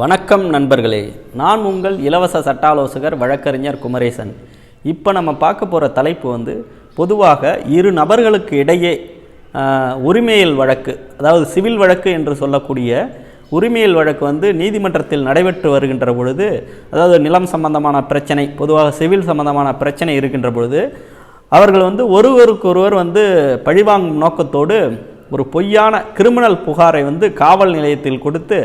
வணக்கம் நண்பர்களே. நான் உங்கள் இலவச சட்ட ஆலோசகர் வழக்கறிஞர் குமரேசன். இப்போ நம்ம பார்க்க போகிற தலைப்பு வந்து பொதுவாக இரு நபர்களுக்கு இடையே உரிமையல் வழக்கு அதாவது சிவில் வழக்கு என்று சொல்லக்கூடிய உரிமையல் வழக்கு வந்து நீதிமன்றத்தில் நடைபெற்று வருகின்ற பொழுது அதாவது நிலம் சம்பந்தமான பிரச்சனை பொதுவாக சிவில் சம்பந்தமான பிரச்சனை இருக்கின்ற பொழுது அவர்கள் வந்து ஒருவருக்கொருவர் வந்து பழிவாங்கும் நோக்கத்தோடு ஒரு பொய்யான கிரிமினல் புகாரை வந்து காவல் நிலையத்தில் கொடுத்து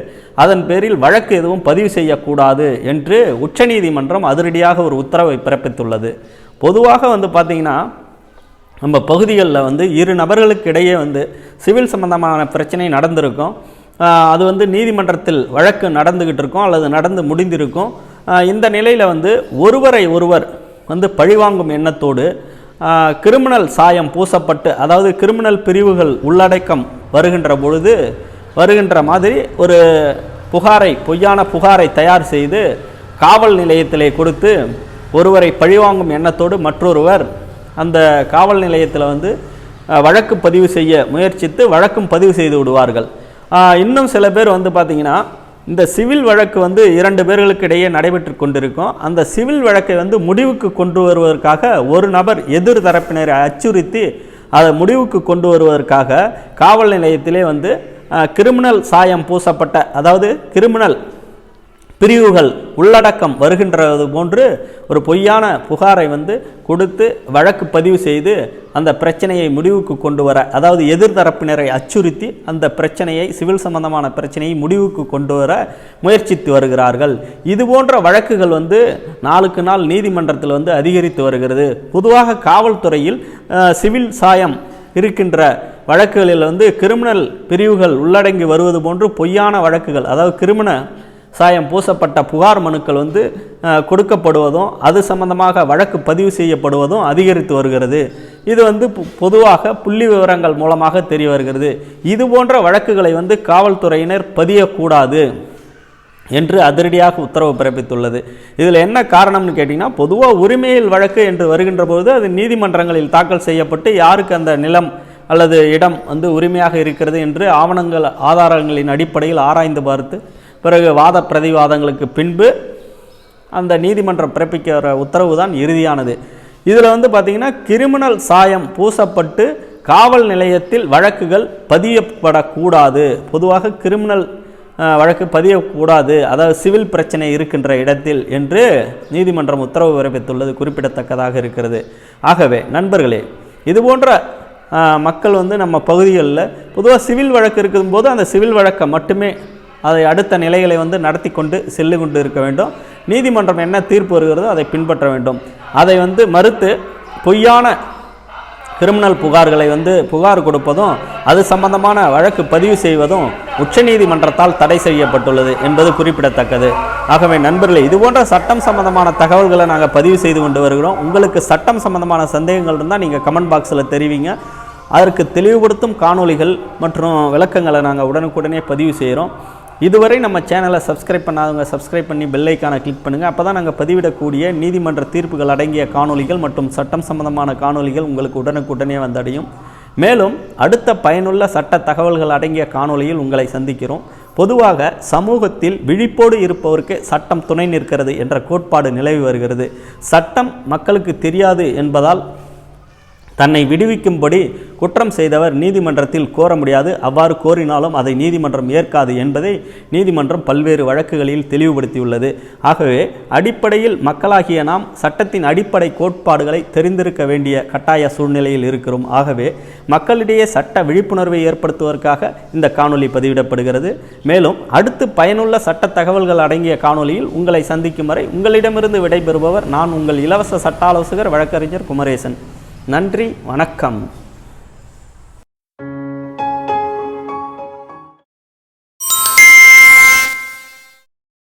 அதன் பேரில் வழக்கு எதுவும் பதிவு செய்யக்கூடாது என்று உச்சநீதிமன்றம் அதிரடியாக ஒரு உத்தரவை பிறப்பித்துள்ளது. பொதுவாக வந்து பார்த்திங்கன்னா நம்ம பகுதிகளில் வந்து இரு நபர்களுக்கு இடையே வந்து சிவில் சம்பந்தமான பிரச்சனை நடந்திருக்கும். அது வந்து நீதிமன்றத்தில் வழக்கு நடந்துக்கிட்டு இருக்கும் அல்லது நடந்து முடிந்திருக்கும். இந்த நிலையில் வந்து ஒருவரை ஒருவர் வந்து பழிவாங்கும் எண்ணத்தோடு கிரிமினல் சாயம் பூசப்பட்டு அதாவது கிரிமினல் பிரிவுகள் உள்ளடக்கம் வருகின்ற பொழுது வருகின்ற மாதிரி ஒரு புகாரை பொய்யான புகாரை தயார் செய்து காவல் நிலையத்திலே கொடுத்து ஒருவரை பழிவாங்கும் எண்ணத்தோடு மற்றொருவர் அந்த காவல் நிலையத்தில் வந்து வழக்கு பதிவு செய்ய முயற்சித்து வழக்கும் பதிவு செய்து விடுவார்கள். இன்னும் சில பேர் வந்து பார்த்திங்கன்னா இந்த சிவில் வழக்கு வந்து இரண்டு பேர்களுக்கு இடையே நடைபெற்று கொண்டிருக்கும். அந்த சிவில் வழக்கை வந்து முடிவுக்கு கொண்டு வருவதற்காக ஒரு நபர் எதிர் தரப்பினரை அச்சுறுத்தி அதை முடிவுக்கு கொண்டு வருவதற்காக காவல் நிலையத்திலே வந்து கிரிமினல் சாயம் பூசப்பட்ட அதாவது கிரிமினல் பிரிவுகள் உள்ளடக்கம் வருகின்றது போன்று ஒரு பொய்யான புகாரை வந்து கொடுத்து வழக்கு பதிவு செய்து அந்த பிரச்சனையை முடிவுக்கு கொண்டு வர அதாவது எதிர்தரப்பினரை அச்சுறுத்தி அந்த பிரச்சனையை சிவில் சம்பந்தமான பிரச்சனையை முடிவுக்கு கொண்டு வர முயற்சித்து வருகிறார்கள். இது போன்ற வழக்குகள் வந்து நாளுக்கு நாள் நீதிமன்றத்தில் வந்து அதிகரித்து வருகிறது. பொதுவாக காவல்துறையில் சிவில் சாயம் இருக்கின்ற வழக்குகளில் வந்து கிரிமினல் பிரிவுகள் உள்ளடங்கி வருவது போன்று பொய்யான வழக்குகள் அதாவது கிரிமினல் சாயம் பூசப்பட்ட புகார் மனுக்கள் வந்து கொடுக்கப்படுவதும் அது சம்பந்தமாக வழக்கு பதிவு செய்யப்படுவதும் அதிகரித்து வருகிறது. இது வந்து பொதுவாக புள்ளி விவரங்கள் மூலமாக தெரிய வருகிறது. இது போன்ற வழக்குகளை வந்து காவல்துறையினர் பதியக்கூடாது என்று அதிரடியாக உத்தரவு பிறப்பித்துள்ளது. இதில் என்ன காரணம்னு கேட்டிங்கன்னா பொதுவாக உரிமையில் வழக்கு என்று வருகின்ற பொழுது அது நீதிமன்றங்களில் தாக்கல் செய்யப்பட்டு யாருக்கு அந்த நிலம் அல்லது இடம் வந்து உரிமையாக இருக்கிறது என்று ஆவணங்கள் ஆதாரங்களின் அடிப்படையில் ஆராய்ந்து பார்த்து பிறகு வாத பிரதிவாதங்களுக்கு பின்பு அந்த நீதிமன்றம் பிறப்பிக்கிற உத்தரவு தான் இறுதியானது. இதில் வந்து பார்த்திங்கன்னா கிரிமினல் சாயம் பூசப்பட்டு காவல் நிலையத்தில் வழக்குகள் பதியப்படக்கூடாது. பொதுவாக கிரிமினல் வழக்கு பதியக்கூடாது. அதாவது சிவில் பிரச்சனை இருக்கின்ற இடத்தில் என்று நீதிமன்றம் உத்தரவு பிறப்பித்துள்ளது குறிப்பிடத்தக்கதாக இருக்கிறது. ஆகவே நண்பர்களே இதுபோன்ற மக்கள் வந்து நம்ம பகுதிகளில் பொதுவாக சிவில் வழக்கு இருக்கும்போது அந்த சிவில் வழக்கை மட்டுமே அதை அடுத்த நிலைகளை வந்து நடத்தி கொண்டு செல்லு கொண்டு இருக்க வேண்டும். நீதிமன்றம் என்ன தீர்ப்பு வருகிறதோ அதை பின்பற்ற வேண்டும். அதை வந்து மறுத்து பொய்யான கிரிமினல் புகார்களை வந்து புகார் கொடுப்பதும் அது சம்பந்தமான வழக்கு பதிவு செய்வதும் உச்சநீதிமன்றத்தால் தடை செய்யப்பட்டுள்ளது என்பது குறிப்பிடத்தக்கது. ஆகவே நண்பர்களே இது போன்ற சட்டம் சம்பந்தமான தகவல்களை நாங்கள் பதிவு செய்து கொண்டு வருகிறோம். உங்களுக்கு சட்டம் சம்பந்தமான சந்தேகங்கள் இருந்தால் நீங்கள் கமெண்ட் பாக்ஸில் தெரிவிங்க. அதற்கு தெளிவுபடுத்தும் காணொளிகள் மற்றும் விளக்கங்களை நாங்கள் உடனுக்குடனே பதிவு செய்கிறோம் இதுவரை நம்ம சேனலை சப்ஸ்கிரைப் பண்ணாதவங்க சப்ஸ்கிரைப் பண்ணி பெல்லைக்கான கிளிக் பண்ணுங்கள் அப்போ தான் நாங்கள் பதிவிடக்கூடிய நீதிமன்ற தீர்ப்புகள் அடங்கிய காணொளிகள் மற்றும் சட்டம் சம்பந்தமான காணொலிகள் உங்களுக்கு உடனுக்குடனே வந்தடையும். மேலும் அடுத்த பயனுள்ள சட்ட தகவல்கள் அடங்கிய காணொளியில் உங்களை சந்திக்கிறோம். பொதுவாக சமூகத்தில் விழிப்போடு இருப்பவருக்கு சட்டம் துணை நிற்கிறது என்ற கோட்பாடு நிலவி வருகிறது. சட்டம் மக்களுக்கு தெரியாது என்பதால் தன்னை விடுவிக்கும்படி குற்றம் செய்தவர் நீதிமன்றத்தில் கோர முடியாது. அவ்வாறு கோரினாலும் அதை நீதிமன்றம் ஏற்காது என்பதை நீதிமன்றம் பல்வேறு வழக்குகளில் தெளிவுபடுத்தியுள்ளது. ஆகவே அடிப்படையில் மக்களாகிய நாம் சட்டத்தின் அடிப்படை கோட்பாடுகளை தெரிந்திருக்க வேண்டிய கட்டாய சூழ்நிலையில் இருக்கிறோம். ஆகவே மக்களிடையே சட்ட விழிப்புணர்வை ஏற்படுத்துவதற்காக இந்த காணொளி பதிவிடப்படுகிறது. மேலும் அடுத்து பயனுள்ள சட்ட தகவல்கள் அடங்கிய காணொளியில் உங்களை சந்திக்கும் வரை உங்களிடமிருந்து விடைபெறுபவர் நான் உங்கள் இலவச சட்ட ஆலோசகர் வழக்கறிஞர் குமரேசன். நன்றி வணக்கம்.